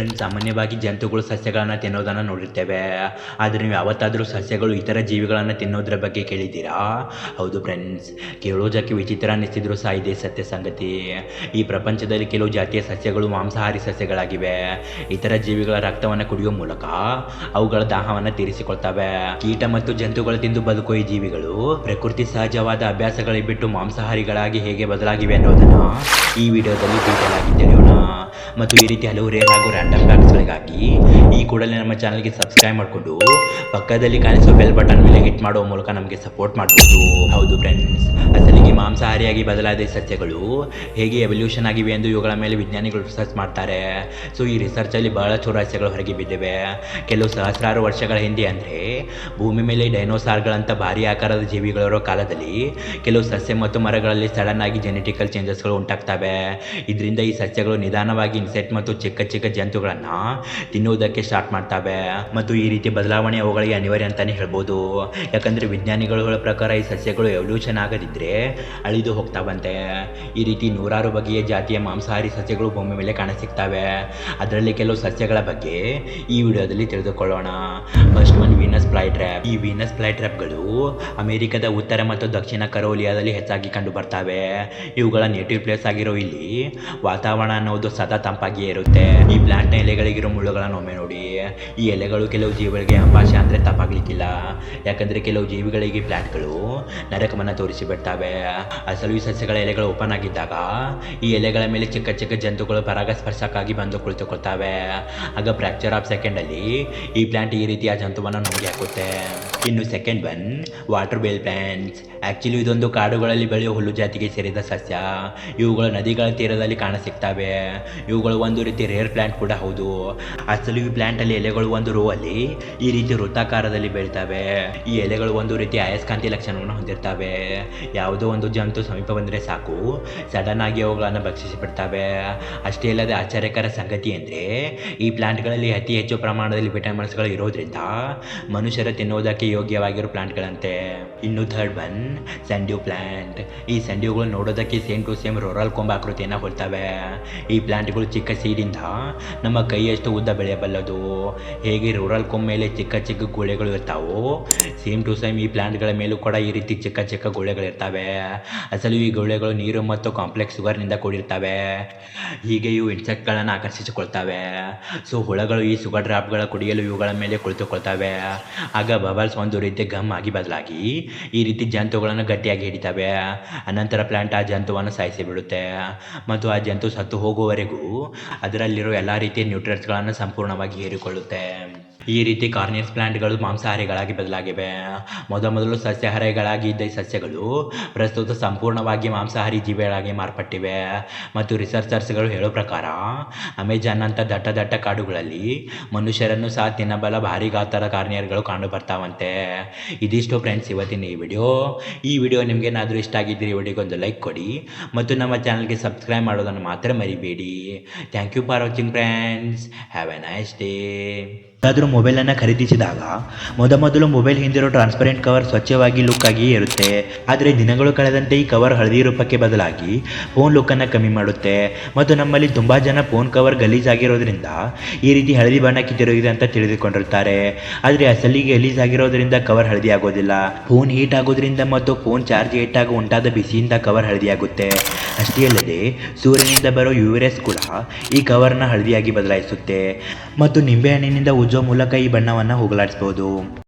Friends ಸಾಮಾನ್ಯವಾಗಿ ಜಂತುಗಳು ಸಸ್ಯಗಳನ್ನು ತಿನ್ನೋದನ್ನು ನೋಡಿರ್ತೇವೆ. ಆದರೆ ನೀವು ಯಾವತ್ತಾದರೂ ಸಸ್ಯಗಳು ಇತರ ಜೀವಿಗಳನ್ನು ತಿನ್ನೋದ್ರ ಬಗ್ಗೆ ಕೇಳಿದ್ದೀರಾ? ಹೌದು ಫ್ರೆಂಡ್ಸ್ ಕೇಳೋದಕ್ಕೆ ವಿಚಿತ್ರ ಅನ್ನಿಸಿದ್ರು ಸಹ ಇದೇ ಸತ್ಯ ಸಂಗತಿ. ಈ ಪ್ರಪಂಚದಲ್ಲಿ ಕೆಲವು ಜಾತಿಯ ಸಸ್ಯಗಳು ಮಾಂಸಾಹಾರಿ ಸಸ್ಯಗಳಾಗಿವೆ. ಇತರ ಜೀವಿಗಳ ರಕ್ತವನ್ನು ಕುಡಿಯುವ ಮೂಲಕ ಅವುಗಳ ದಾಹವನ್ನು ತೀರಿಸಿಕೊಳ್ತವೆ. ಕೀಟ ಮತ್ತು ಜಂತುಗಳು ತಿಂದು ಬದುಕುವ ಈ ಜೀವಿಗಳು ಪ್ರಕೃತಿ ಸಹಜವಾದ ಅಭ್ಯಾಸಗಳಿಗೆ ಬಿಟ್ಟು ಮಾಂಸಾಹಾರಿಗಳಾಗಿ ಹೇಗೆ ಬದಲಾಗಿವೆ ಅನ್ನೋದನ್ನು ಈ ವಿಡಿಯೋದಲ್ಲಿ ಡೀಟೇಲ್ ಮತ್ತು ಈ ರೀತಿ ಹಲವು ರೇರ್ ಹಾಗೂ ರ್ಯಾಂಡಮ್ ಫ್ಯಾಕ್ಟ್ಸ್ಗಳಿಗಾಗಿ ಈ ಕೂಡಲೇ ನಮ್ಮ ಚಾನಲ್ಗೆ ಸಬ್ಸ್ಕ್ರೈಬ್ ಮಾಡಿಕೊಂಡು ಪಕ್ಕದಲ್ಲಿ ಕಾಣಿಸುವ ಬೆಲ್ ಬಟನ್ ಮೇಲೆ ಹಿಟ್ ಮಾಡುವ ಮೂಲಕ ನಮಗೆ ಸಪೋರ್ಟ್ ಮಾಡ್ಬೋದು. ಹೌದು ಫ್ರೆಂಡ್ಸ್ ಮಾಂಸಾಹಾರಿಯಾಗಿ ಬದಲಾದ ಸಸ್ಯಗಳು ಹೇಗೆ ಎವಲ್ಯೂಷನ್ ಆಗಿವೆ ಎಂದು ಇವುಗಳ ಮೇಲೆ ವಿಜ್ಞಾನಿಗಳು ರಿಸರ್ಚ್ ಮಾಡ್ತಾರೆ. ಸೊ ಈ ರಿಸರ್ಚಲ್ಲಿ ಬಹಳಷ್ಟು ರಹಸ್ಯಗಳು ಹೊರಗೆ ಬಿದ್ದಿವೆ. ಕೆಲವು ಸಹಸ್ರಾರು ವರ್ಷಗಳ ಹಿಂದೆ ಅಂದರೆ ಭೂಮಿ ಮೇಲೆ ಡೈನೋಸಾರ್ಗಳಂಥ ಭಾರಿ ಆಕಾರದ ಜೀವಿಗಳಿರೋ ಕಾಲದಲ್ಲಿ ಕೆಲವು ಸಸ್ಯ ಮತ್ತು ಮರಗಳಲ್ಲಿ ಸಡನ್ ಆಗಿ ಜೆನೆಟಿಕಲ್ ಚೇಂಜಸ್ಗಳು ಉಂಟಾಗ್ತವೆ. ಇದರಿಂದ ಈ ಸಸ್ಯಗಳು ನಿಧಾನವಾಗಿ ಇನ್ಸೆಕ್ಟ್ ಮತ್ತು ಚಿಕ್ಕ ಚಿಕ್ಕ ಜಂತುಗಳನ್ನು ತಿನ್ನುವುದಕ್ಕೆ ಸ್ಟಾರ್ಟ್ ಮಾಡ್ತವೆ. ಮತ್ತು ಈ ರೀತಿ ಬದಲಾವಣೆ ಅವುಗಳಿಗೆ ಅನಿವಾರ್ಯ ಅಂತಲೇ ಹೇಳ್ಬೋದು. ಯಾಕಂದರೆ ವಿಜ್ಞಾನಿಗಳ ಪ್ರಕಾರ ಈ ಸಸ್ಯಗಳು ಎವಲ್ಯೂಷನ್ ಆಗದಿದ್ದರೆ ಅಳಿದು ಹೋಗ್ತಾವಂತೆ. ಈ ರೀತಿ ನೂರಾರು ಬಗೆಯ ಜಾತಿಯ ಮಾಂಸಾಹಾರಿ ಸಸ್ಯಗಳು ಭೂಮಿ ಮೇಲೆ ಕಾಣಸಿಗ್ತವೆ. ಅದರಲ್ಲಿ ಕೆಲವು ಸಸ್ಯಗಳ ಬಗ್ಗೆ ಈ ವಿಡಿಯೋದಲ್ಲಿ ತಿಳಿದುಕೊಳ್ಳೋಣ. First one Venus fly trap ಈ ವೀನಸ್ ಫ್ಲೈ ಟ್ರ್ಯಾಪ್ಗಳು ಅಮೆರಿಕದ ಉತ್ತರ ಮತ್ತು ದಕ್ಷಿಣ ಕರೋಲಿಯಾದಲ್ಲಿ ಹೆಚ್ಚಾಗಿ ಕಂಡು ಬರ್ತವೆ ಇವುಗಳ ನೇಟಿವ್ ಪ್ಲೇಸ್ ಆಗಿರೋ ಇಲ್ಲಿ ವಾತಾವರಣ ಅನ್ನೋದು ಸದಾ ತಂಪಾಗಿಯೇ ಇರುತ್ತೆ. ಈ ಪ್ಲಾಂಟ್ನ ಎಲೆಗಳಿಗಿರೋ ಮುಳ್ಳುಗಳನ್ನು ಒಮ್ಮೆ ನೋಡಿ. ಈ ಎಲೆಗಳು ಕೆಲವು ಜೀವಿಗಳಿಗೆ ಭಾಷೆ ಅಂದರೆ ತಪ್ಪಾಗ್ಲಿಕ್ಕಿಲ್ಲ. ಯಾಕಂದರೆ ಕೆಲವು ಜೀವಿಗಳಿಗೆ ಪ್ಲಾಂಟ್ಗಳು ನರಕವನ್ನು ತೋರಿಸಿ ಬಿಡ್ತವೆ. ಅಸಲು ಈ ಸಸ್ಯಗಳ ಎಲೆಗಳು ಓಪನ್ ಆಗಿದ್ದಾಗ ಈ ಎಲೆಗಳ ಮೇಲೆ ಚಿಕ್ಕ ಚಿಕ್ಕ ಜಂತುಗಳು ಪರಾಗಸ್ಪರ್ಶಕ್ಕಾಗಿ ಬಂದು ಕುಳಿತುಕೊಳ್ತವೆ. ಆಗ ಫ್ರ್ಯಾಕ್ಚರ್ ಆಫ್ ಸೆಕೆಂಡಲ್ಲಿ ಈ ಪ್ಲಾಂಟ್ ಈ ರೀತಿಯ ಜಂತುವನ್ನು ನುಂಗಿ ಹಾಕುತ್ತೆ. ಇನ್ನು second one water wheel plants actually ಇದೊಂದು ಕಾಡುಗಳಲ್ಲಿ ಬೆಳೆಯುವ ಹುಲ್ಲು ಜಾತಿಗೆ ಸೇರಿದ ಸಸ್ಯ. ಇವುಗಳು ನದಿಗಳ ತೀರದಲ್ಲಿ ಕಾಣ ಕಾಣಸಿಗ್ತವೆ. ಇವುಗಳು ಒಂದು ರೀತಿ ರೇರ್ ಪ್ಲಾಂಟ್ ಕೂಡ ಹೌದು. ಅಸಲು ಈ ಪ್ಲ್ಯಾಂಟಲ್ಲಿ ಎಲೆಗಳು ಒಂದು ರೋ ಅಲ್ಲಿ ಈ ರೀತಿ ವೃತ್ತಾಕಾರದಲ್ಲಿ ಬೆಳಿತವೆ. ಈ ಎಲೆಗಳು ಒಂದು ರೀತಿ ಅಯಸ್ಕಾಂತಿ ಲಕ್ಷಣವನ್ನು ಹೊಂದಿರ್ತವೆ. ಯಾವುದೋ ಒಂದು ಜಂತು ಸಮೀಪ ಬಂದರೆ ಸಾಕು. ಸಡನ್ ಆಗಿ ಅವುಗಳನ್ನು ಭಕ್ಷಿಸಿ ಬಿಡ್ತವೆ ಅಷ್ಟೇ ಅಲ್ಲದೆ ಆಶ್ಚರ್ಯಕರ ಸಂಗತಿ ಅಂದರೆ ಈ ಪ್ಲಾಂಟ್ಗಳಲ್ಲಿ ಅತಿ ಹೆಚ್ಚು ಪ್ರಮಾಣದಲ್ಲಿ ವಿಟಮಿನ್ಸ್ಗಳು ಇರೋದ್ರಿಂದ ಮನುಷ್ಯರ ತಿನ್ನುವುದಕ್ಕೆ ಯೋಗ್ಯವಾಗಿರೋ ಪ್ಲಾಂಟ್ಗಳಂತೆ. ಇನ್ನು ಥರ್ಡ್ ಒನ್ ಸ್ಯಾಂಡ್ಯೂ ಪ್ಲಾಂಟ್ ಈ ಸ್ಯಾಂಡ್ಯೂಗಳು ನೋಡೋದಕ್ಕೆ ಸೇಮ್ ಟು ಸೇಮ್ ರೋರಲ್ ಕೊಂಬ ಆಕೃತಿಯನ್ನು ಹೊಲ್ತವೆ. ಈ ಪ್ಲಾಂಟ್ಗಳು ಚಿಕ್ಕ ಸೀಡಿಂದ ನಮ್ಮ ಕೈಯಷ್ಟು ಉದ್ದ ಬೆಳೆಯಬಲ್ಲದು. ಹೇಗೆ ರೂರಲ್ ಕೊಂಬ ಮೇಲೆ ಚಿಕ್ಕ ಚಿಕ್ಕ ಗುಳೆಗಳು ಇರ್ತಾವೋ ಸೇಮ್ ಟು ಸೇಮ್ ಈ ಪ್ಲಾಂಟ್ಗಳ ಮೇಲೂ ಕೂಡ ಈ ರೀತಿ ಚಿಕ್ಕ ಚಿಕ್ಕ ಗೋಳೆಗಳು ಇರ್ತವೆ. ಅಸಲು ಈ ಗುಳೆಗಳು ನೀರು ಮತ್ತು ಕಾಂಪ್ಲೆಕ್ಸ್ ಶುಗರ್ನಿಂದ ಕೂಡಿರ್ತವೆ. ಹೀಗೆ ಇವು ಇನ್ಸೆಕ್ಟ್ಗಳನ್ನು ಆಕರ್ಷಿಸಿಕೊಳ್ತವೆ. ಸೊ ಹುಳಗಳು ಈ ಶುಗರ್ ಡ್ರಾಪ್ಗಳ ಕುಡಿಯಲು ಇವುಗಳ ಮೇಲೆ ಕುಳಿತುಕೊಳ್ತವೆ. ಆಗ ಬಬಲ್ಸ್ ಒಂದು ರೀತಿ ಗಮ್ ಆಗಿ ಬದಲಾಗಿ ಈ ರೀತಿ ಜಂತುಗಳನ್ನು ಗಟ್ಟಿಯಾಗಿ ಹಿಡಿತವೆ. ಅನಂತರ ಪ್ಲಾಂಟ್ ಆ ಜಂತುವನ್ನು ಸಾಯಿಸಿ ಬಿಡುತ್ತೆ ಮತ್ತು ಆ ಜಂತು ಸತ್ತು ಹೋಗುವವರೆಗೂ ಅದರಲ್ಲಿರೋ ಎಲ್ಲ ರೀತಿಯ ನ್ಯೂಟ್ರಿಯನ್ಸ್ಗಳನ್ನು ಸಂಪೂರ್ಣವಾಗಿ ಹೀರಿಕೊಳ್ಳುತ್ತೆ. ಈ ರೀತಿ ಕಾರ್ನಿಯಸ್ ಪ್ಲಾಂಟ್ಗಳು ಮಾಂಸಾಹಾರಿಗಳಾಗಿ ಬದಲಾಗಿವೆ. ಮೊದಮೊದಲು ಸಸ್ಯಾಹಾರಿಗಳಾಗಿ ಇದ್ದ ಈ ಸಸ್ಯಗಳು ಪ್ರಸ್ತುತ ಸಂಪೂರ್ಣವಾಗಿ ಮಾಂಸಾಹಾರಿ ಜೀವಿಗಳಾಗಿ ಮಾರ್ಪಟ್ಟಿವೆ. ಮತ್ತು ರಿಸರ್ಚರ್ಸ್ಗಳು ಹೇಳೋ ಪ್ರಕಾರ, ಅಮೆಜಾನ್ ಅಂತ ದಟ್ಟ ದಟ್ಟ ಕಾಡುಗಳಲ್ಲಿ ಮನುಷ್ಯರನ್ನು ಸಹ ತಿನ್ನಬಲ್ಲ ಭಾರಿ ಗಾತ್ರದ ಕಾರ್ನಿಯರ್ಗಳು ಕಂಡು ಬರ್ತಾವಂತೆ. ಇದಿಷ್ಟು ಫ್ರೆಂಡ್ಸ್ ಇವತ್ತಿನ ಈ ವಿಡಿಯೋ. ಈ ವಿಡಿಯೋ ನಿಮಗೇನಾದರೂ ಇಷ್ಟ ಆಗಿದ್ದರೆ ಈ ವಿಡಿಯೋಗೆ ಒಂದು ಲೈಕ್ ಕೊಡಿ ಮತ್ತು ನಮ್ಮ ಚಾನಲ್ಗೆ ಸಬ್ಸ್ಕ್ರೈಬ್ ಮಾಡೋದನ್ನು ಮಾತ್ರ ಮರಿಬೇಡಿ. Thank you for watching friends. Have a nice day. ಯಾವ್ದಾದರೂ ಮೊಬೈಲನ್ನು ಖರೀದಿಸಿದಾಗ ಮೊದಮೊದಲು ಮೊಬೈಲ್ ಹಿಂದಿರೋ ಟ್ರಾನ್ಸ್ಪರೆಂಟ್ ಕವರ್ ಸ್ವಚ್ಛವಾಗಿ ಲುಕ್ ಆಗಿಯೇ ಇರುತ್ತೆ. ಆದರೆ ದಿನಗಳು ಕಳೆದಂತೆ ಈ ಕವರ್ ಹಳದಿ ರೂಪಕ್ಕೆ ಬದಲಾಗಿ ಫೋನ್ ಲುಕ್ಕನ್ನು ಕಮ್ಮಿ ಮಾಡುತ್ತೆ. ಮತ್ತು ನಮ್ಮಲ್ಲಿ ತುಂಬ ಜನ ಫೋನ್ ಕವರ್ ಗಲೀಜಾಗಿರೋದ್ರಿಂದ ಈ ರೀತಿ ಹಳದಿ ಬಣ್ಣಕ್ಕೆ ತಿರುಗಿದೆ ಅಂತ ತಿಳಿದುಕೊಂಡಿರ್ತಾರೆ. ಆದರೆ ಅಸಲಿಗೆ ಗಲೀಜಾಗಿರೋದ್ರಿಂದ ಕವರ್ ಹಳದಿ ಆಗೋದಿಲ್ಲ. ಫೋನ್ ಹೀಟ್ ಆಗೋದ್ರಿಂದ ಮತ್ತು ಫೋನ್ ಚಾರ್ಜ್ ಏಟಾಗ ಉಂಟಾದ ಬಿಸಿಯಿಂದ ಕವರ್ ಹಳದಿ ಆಗುತ್ತೆ. ಅಷ್ಟೇ ಅಲ್ಲದೆ ಸೂರ್ಯನಿಂದ ಬರೋ ಯು ಕೂಡ ಈ ಕವರ್ನ ಹಳದಿಯಾಗಿ ಬದಲಾಯಿಸುತ್ತೆ. ಮತ್ತು ನಿಂಬೆಹಣ್ಣಿನಿಂದ ಮೂಲಕ ಈ ಬಣ್ಣವನ್ನು ಹೋಗಲಾಡಿಸ್ಬೋದು.